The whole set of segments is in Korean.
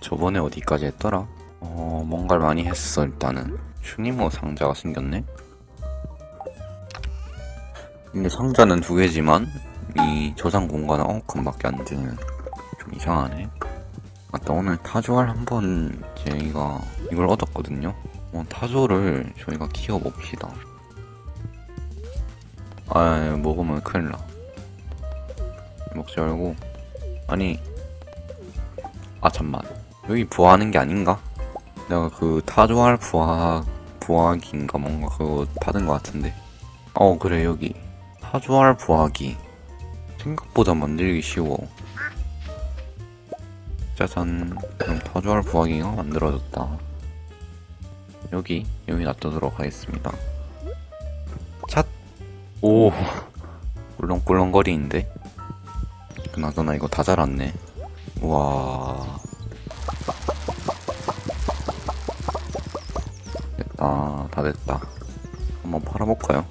저번에 어디까지 했더라? 어, 뭔가를 많이 했어, 일단은. 슈니모 상자가 생겼네? 근데 상자는 두 개지만, 이 저장 공간은 어컨밖에 안 되는. 좀 이상하네. 맞다, 오늘 타조알 한번 저희가 이걸 얻었거든요? 어, 타조를 저희가 키워봅시다. 아, 먹으면 큰일 나. 먹지 말고. 아니, 아, 잠만. 여기 부화하는 게 아닌가? 내가 그 타조알 부화, 부화기인가 뭔가 그거 받은 것 같은데. 어, 그래, 여기. 타조알 부화기. 생각보다 만들기 쉬워. 짜잔. 그럼 타조알 부화기가 만들어졌다. 여기, 여기 놔두도록 하겠습니다. 찻! 오! 꿀렁꿀렁거리는데? 그나저나 이거 다 자랐네. 우와. 됐다, 다 됐다. 한번 팔아볼까요?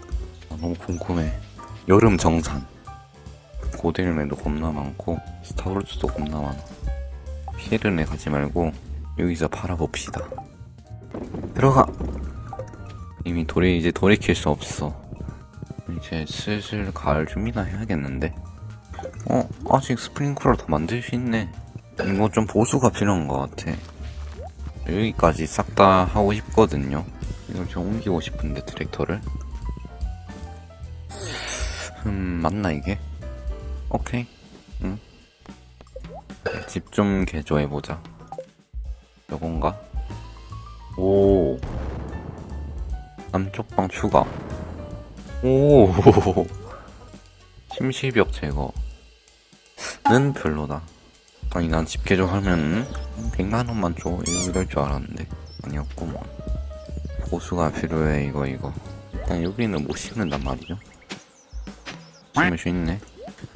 아, 너무 궁금해. 여름 정산. 고델메도 겁나 많고, 스타브루츠도 겁나 많아. 피에르네 가지 말고, 여기서 팔아봅시다. 들어가! 이미 돌이, 이제 돌이킬 수 없어. 이제 슬슬 가을 준비나 해야겠는데? 어, 아직 스프링클러 더 만들 수 있네. 이거 좀 보수가 필요한 것 같아. 여기까지 싹 다 하고 싶거든요. 이걸 좀 옮기고 싶은데, 트랙터를. 음, 맞나, 이게? 오케이. 응. 집 좀 개조해보자. 요건가? 오. 남쪽 방 추가. 오. 침실벽 제거. 는 별로다. 아니 난 집 개조하면 100만 원만 줘 이럴 줄 알았는데 아니었구먼. 보수가 필요해 이거 이거. 일단 여기는 못 심는단 말이죠. 심을 수 있네.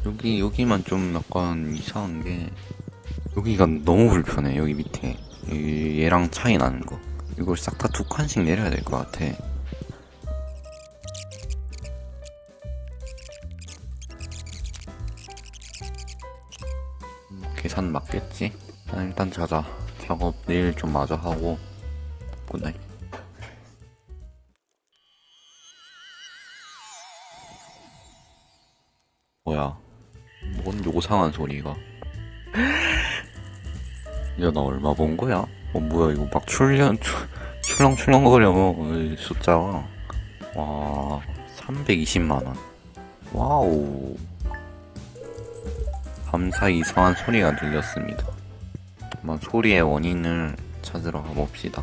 여기 여기만 좀 약간 이상한 게 여기가 너무 불편해 여기 밑에 이- 얘랑 차이 나는 거. 이걸 싹 다 두 칸씩 내려야 될 것 같아. 일단 자자. 작업 내일 좀 마저 하고. 굿나잇. 뭐야? 뭔 요상한 소리가? 야, 나 얼마 번 거야? 어, 뭐야, 이거 막 출연, 출, 출렁출렁거려, 이 숫자가. 와, 320만원. 와우. 감사 이상한 소리가 들렸습니다. 한번 소리의 원인을 찾으러 가봅시다.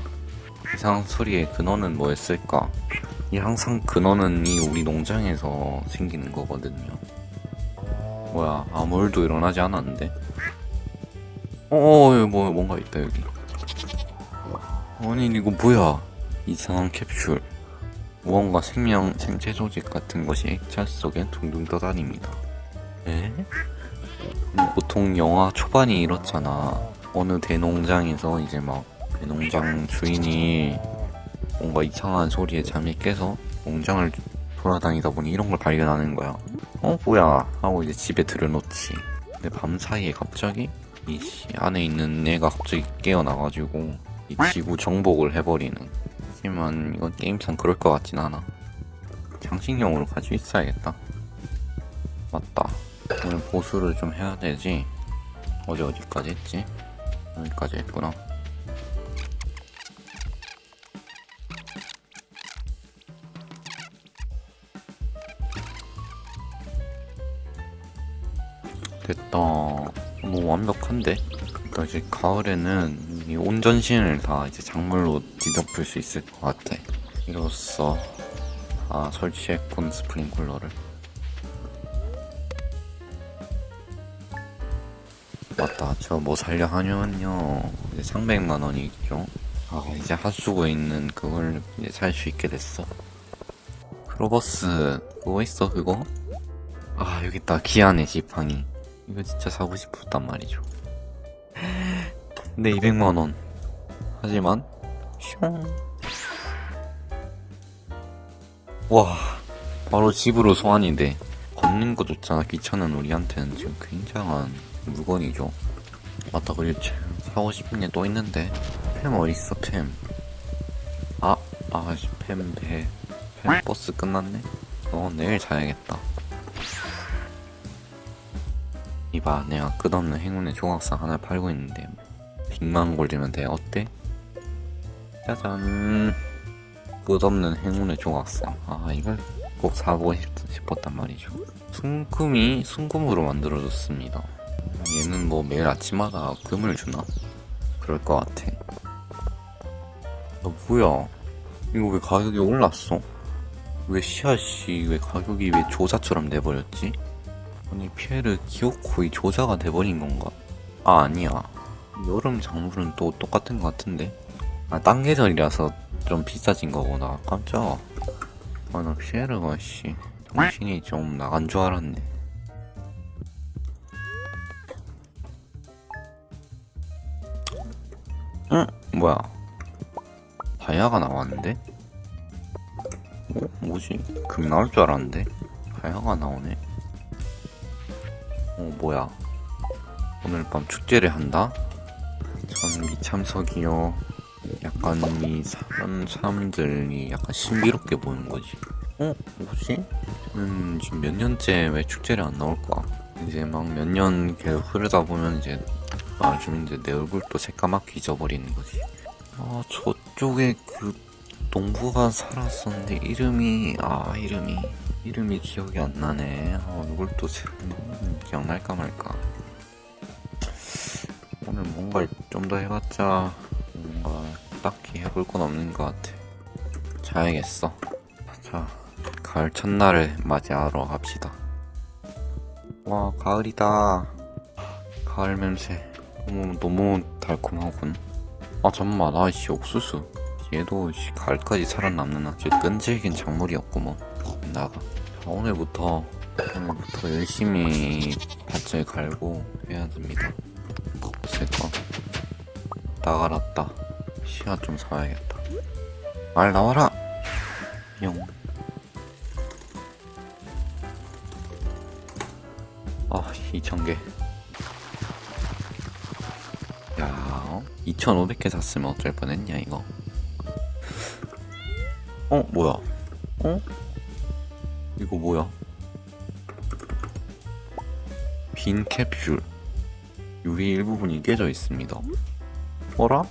이상한 소리의 근원은 뭐였을까? 이 항상 근원은 이 우리 농장에서 생기는 거거든요. 뭐야 아무 일도 일어나지 않았는데? 어, 여기 뭐 뭔가 있다 여기. 아니 이거 뭐야? 이상한 캡슐. 무언가 생명 생체 조직 같은 것이 액체 속에 둥둥 떠다닙니다. 에? 보통 영화 초반이 이렇잖아. 어느 대농장에서 이제 막 대농장 주인이 뭔가 이상한 소리에 잠이 깨서 농장을 돌아다니다 보니 이런 걸 발견하는 거야. 어 뭐야 하고 이제 집에 들여놓지. 근데 밤 사이에 갑자기 이 씨, 안에 있는 애가 갑자기 깨어나가지고 이 지구 정복을 해버리는. 하지만 이건 게임상 그럴 것 같진 않아. 장식용으로 가지고 있어야겠다. 맞다. 오늘 보수를 좀 해야 되지. 어제 어디까지 했지? 여기까지 했구나. 됐다. 너무 완벽한데? 그러니까 이제 가을에는 이 온 전신을 다 이제 작물로 뒤덮을 수 있을 것 같아. 이로써 아 설치했군 스프링클러를. 맞다. 저 뭐 살려 하냐면요. 이제 300만 원이 있죠. 아, 이제 핫수고 있는 그걸 이제 살 수 있게 됐어. 크로버스, 그거 있어, 그거? 아, 여기 있다. 기아네, 지팡이. 이거 진짜 사고 싶었단 말이죠. 근데 200만 원. 하지만, 슝. 와, 바로 집으로 소환이 돼. 걷는 것조차 귀찮은 우리한테는 지금 굉장한 물건이죠. 맞다, 그리고 제- 사고 싶은 게 또 있는데 팸 어딨어 팸 아, 아, 씨, 팸 배. 팸 버스 끝났네? 어, 내일 자야겠다. 이봐, 내가 끝없는 행운의 조각상 하나 팔고 있는데, 빅만 골드면 돼. 어때? 짜잔. 끝없는 행운의 조각상. 아, 이걸 꼭 사보고 싶, 싶었단 말이죠. 순금이 순금으로 만들어졌습니다. 얘는 뭐 매일 아침마다 금을 주나? 그럴 것 같아. 너 뭐야? 이거 왜 가격이 올랐어? 왜 씨앗이 왜 가격이 왜 조자처럼 돼버렸지? 아니 피에르 기어코이 조자가 돼버린 건가? 아 아니야 여름 작물은 또 똑같은 것 같은데 아딴 계절이라서 좀 비싸진 거구나 깜짝아 아나 피에르가 씨 정신이 좀 나간 줄 알았네 응? 뭐야 다이아가 나왔는데? 어? 뭐지? 금 나올 줄 알았는데? 다이아가 나오네. 어, 뭐야. 오늘 밤 축제를 한다? 전 미참석이요. 약간 이 사람, 사람들이 약간 신비롭게 보는 거지. 어? 뭐지? 음, 지금 몇 년째 왜 축제를 안 나올까? 이제 막 몇 년 계속 흐르다 보면 이제 나중에 이제 내 얼굴도 새까맣게 잊어버리는 거지. 아 저쪽에 그 농부가 살았었는데 이름이 아 이름이 이름이 기억이 안 나네 아, 얼굴도 새- 음, 기억날까 말까 오늘 뭔가 좀 더 해봤자 딱히 해볼 건 없는 것 같아. 자야겠어. 자 가을 첫날을 맞이하러 갑시다. 와 가을이다. 가을 냄새. 너무 너무 달콤하군. 아 잠만. 아씨 옥수수. 얘도 씨, 가을까지 살아남는 아주 끈질긴 작물이었구먼 나가. 자, 오늘부터 오늘부터 열심히 밭을 갈고 해야 됩니다. 없을까 나가랐다 씨앗 좀 사야겠다 말 나와라 용 아, 2,000개. 야, 2,500개 샀으면 어쩔 뻔했냐, 이거. 어, 뭐야? 어? 이거 뭐야? 빈 캡슐. 유리 일부분이 깨져 있습니다. 뭐라?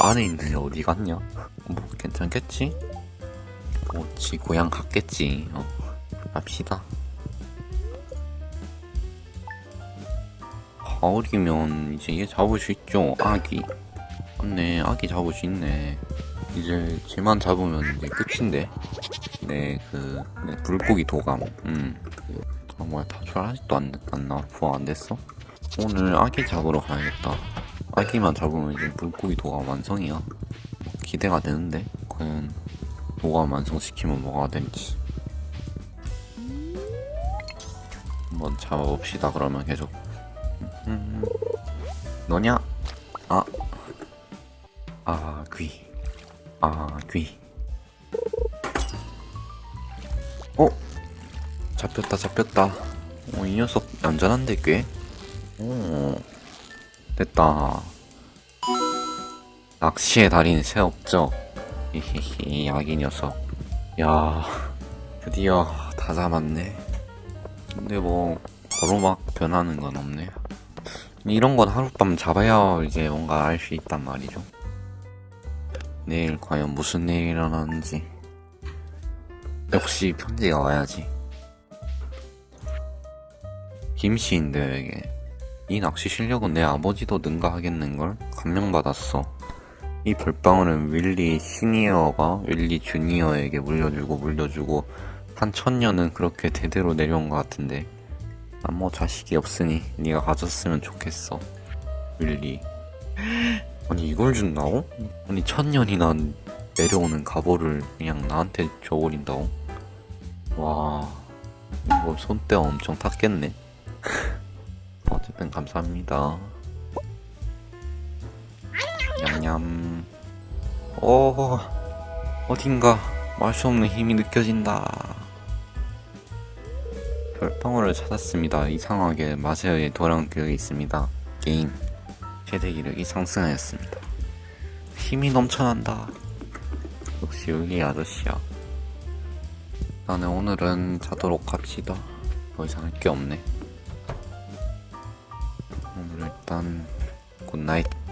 안에 있는 애 어디 갔냐? 뭐, 괜찮겠지? 뭐, 지 고향 갔겠지. 어, 갑시다. 가을이면 이제 얘 잡을 수 있죠 아기 맞네 아기 잡을 수 있네 이제 쟤만 잡으면 이제 끝인데 네그 네, 불고기 도감 음아 뭐야 다출 아직도 안, 안 나와 부화 안 됐어? 오늘 아기 잡으러 가야겠다 아기만 잡으면 이제 불고기 도감 완성이야 기대가 되는데 과연 도감 완성시키면 뭐가 될지 한번 잡아봅시다 그러면 계속 음, 너냐? 아, 아, 귀. 아, 귀. 어? 잡혔다, 잡혔다. 어, 이 녀석 얌전한데, 꽤? 오, 됐다. 낚시의 달인 새 업적. 히히히, 아기 녀석. 야, 드디어 다 잡았네. 근데 뭐, 바로 막 변하는 건 없네. 이런 건 하룻밤 잡아야 이제 뭔가 알 수 있단 말이죠. 내일 과연 무슨 일이 일어나는지. 역시 편지가 와야지. 김씨인데에게 이 낚시 실력은 내 아버지도 능가하겠는걸? 감명받았어. 이 별방울은 윌리 시니어가 윌리 주니어에게 물려주고 물려주고 한 천년은 그렇게 대대로 내려온 것 같은데 난뭐 자식이 없으니 네가 가졌으면 좋겠어 윌리 아니 이걸 준다고? 아니 천년이나 내려오는 가보를 그냥 나한테 줘버린다고? 와 이거 손때 엄청 탔겠네 어쨌든 감사합니다 냠냠 오 어딘가 말수 없는 힘이 느껴진다 별방울을 찾았습니다. 이상하게 마세어에 돌아온 기억이 있습니다. 게임 최대 기력이 상승하였습니다. 힘이 넘쳐난다. 역시 여기 아저씨야. 나는 오늘은 자도록 합시다. 더 이상 할 게 없네. 오늘 일단 굿나잇.